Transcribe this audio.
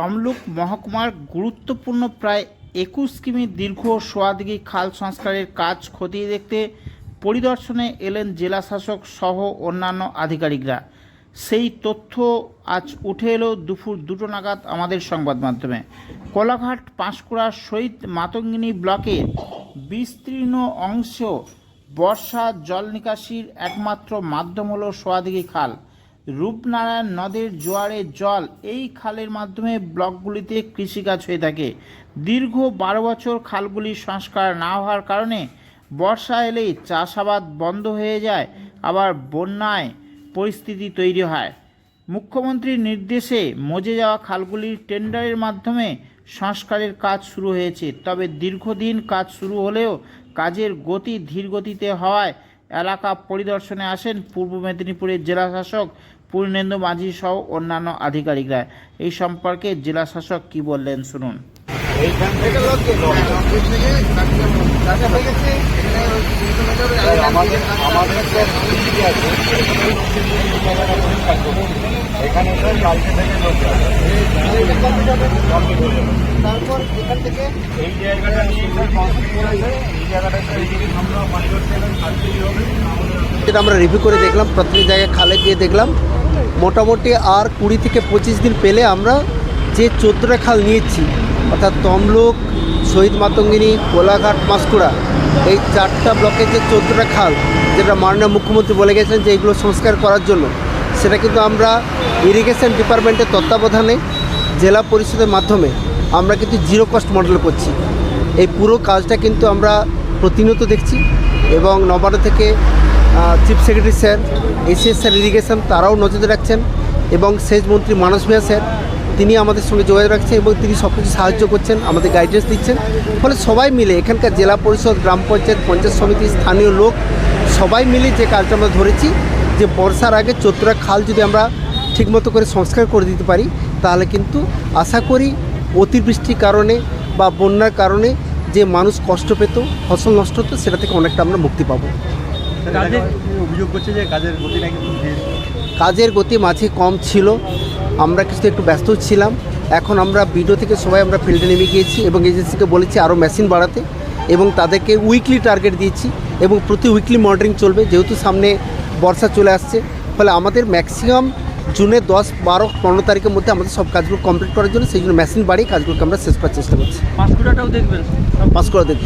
তমলুক মহকুমার গুরুত্বপূর্ণ প্রায় একুশ কিমি দীর্ঘ সোয়াদিঘি খাল সংস্কারের কাজ খতিয়ে দেখতে পরিদর্শনে এলেন জেলা শাসক সহ অন্যান্য আধিকারিকরা। সেই তথ্য আজ উঠে এলো দুপুর দুটো নাগাদ আমাদের সংবাদ মাধ্যমে। কোলাঘাট পাঁশকুড়া শহীদ মাতঙ্গিনী ব্লকের বিস্তীর্ণ অংশ বর্ষা জল নিকাশির একমাত্র মাধ্যম হলো সোয়াদিঘি খাল। রূপনারায়ণ নদের জোয়ারের জল এই খালের মাধ্যমে ব্লকগুলিতে কৃষিকাজ হয়ে থাকে। দীর্ঘ বারো বছর খালগুলি সংস্কার না হওয়ার কারণে বর্ষা এলেই চাষাবাদ বন্ধ হয়ে যায়, আবার বন্যায় পরিস্থিতি তৈরি হয়। মুখ্যমন্ত্রীর নির্দেশে মজে যাওয়া খালগুলির টেন্ডারের মাধ্যমে সংস্কারের কাজ শুরু হয়েছে। তবে দীর্ঘদিন কাজ শুরু হলেও কাজের গতি ধীর গতিতে হওয়ায় এলাকা পরিদর্শনে আসেন পূর্ব মেদিনীপুরের জেলা শাসক পূর্ণেন্দু মাঝি সহ অন্যান্য আধিকারিকরা। এই সম্পর্কে জেলা শাসক কি বললেন শুনুন। আমাদের আমাদের যে আছে এখানে স্যার কালকে থেকে লোক যাবে কমপ্লিট যাবে তারপর এখান থেকে এই জায়গাটা নিয়ে স্যার কমপ্লিট করেছে এই জায়গাটা আমরা পরিবর্তন আজকেই হবে। আমাদের যেটা আমরা রিভিউ করে দেখলাম প্রত্যেক জায়গায় খালে গিয়ে দেখলাম। মোটামুটি আর কুড়ি থেকে পঁচিশ দিন পেলে আমরা যে চোদ্দোটা খাল নিয়েছি, অর্থাৎ তমলুক, শহীদ মাতঙ্গিনী, কোলাঘাট পাঁশকুড়া এই চারটা ব্লকের যে চোদ্দোটা খাল, যেটা মাননীয় মুখ্যমন্ত্রী বলে গেছেন যে এইগুলো সংস্কার করার জন্য, সেটা কিন্তু আমরা ইরিগেশন ডিপার্টমেন্টের তত্ত্বাবধানে, জেলা পরিষদের মাধ্যমে আমরা কিন্তু জিরো কস্ট মডেল করছি। এই পুরো কাজটা কিন্তু আমরা প্রতিনিয়ত দেখছি এবং নবান্ন থেকে chief secretary sir ACS sir irrigation তারাও নজর রাখছেন এবং সেচ মন্ত্রী মানস মিয়া স্যার, তিনি আমাদের সঙ্গে যোগাযোগ রাখছেন এবং তিনি সব কিছু সাহায্য করছেন, আমাদের গাইডেন্স দিচ্ছেন। ফলে সবাই মিলে এখানকার জেলা পরিষদ, গ্রাম পঞ্চায়েত পঞ্চায়েত সমিতি, স্থানীয় লোক, সবাই মিলে যে কাজটা আমরা ধরেছি, যে বর্ষার আগে চোদ্দটা খাল যদি আমরা ঠিকমতো করে সংস্কার করে দিতে পারি, তাহলে কিন্তু আশা করি অতিবৃষ্টির কারণে বা বন্যার কারণে যে মানুষ কষ্ট পেত, ফসল নষ্ট হতো, সেটা থেকে অনেকটা আমরা মুক্তি পাবো। অভিযোগ করছে যে কাজের গতি নাকি কাজের গতি মাঝে কম ছিল আমরা কিছু একটু ব্যস্ত ছিলাম। এখন আমরা বিডিও থেকে সবাই আমরা ফিল্ডে নেমে গিয়েছি এবং এজেন্সিকে বলেছি আরও মেশিন বাড়াতে এবং তাদেরকে উইকলি টার্গেট দিয়েছি এবং প্রতি উইকলি মনিটরিং চলবে। যেহেতু সামনে বর্ষা চলে আসছে ফলে আমাদের ম্যাক্সিমাম জুনের দশ বারো পনেরো তারিখের মধ্যে আমাদের সব কাজগুলো কমপ্লিট করার জন্য সেই জন্য মেশিন বাড়িয়ে কাজগুলোকে আমরা শেষ করার চেষ্টা করছি। পাঁশকুড়াটাও দেখবেন। পাস করে দেখব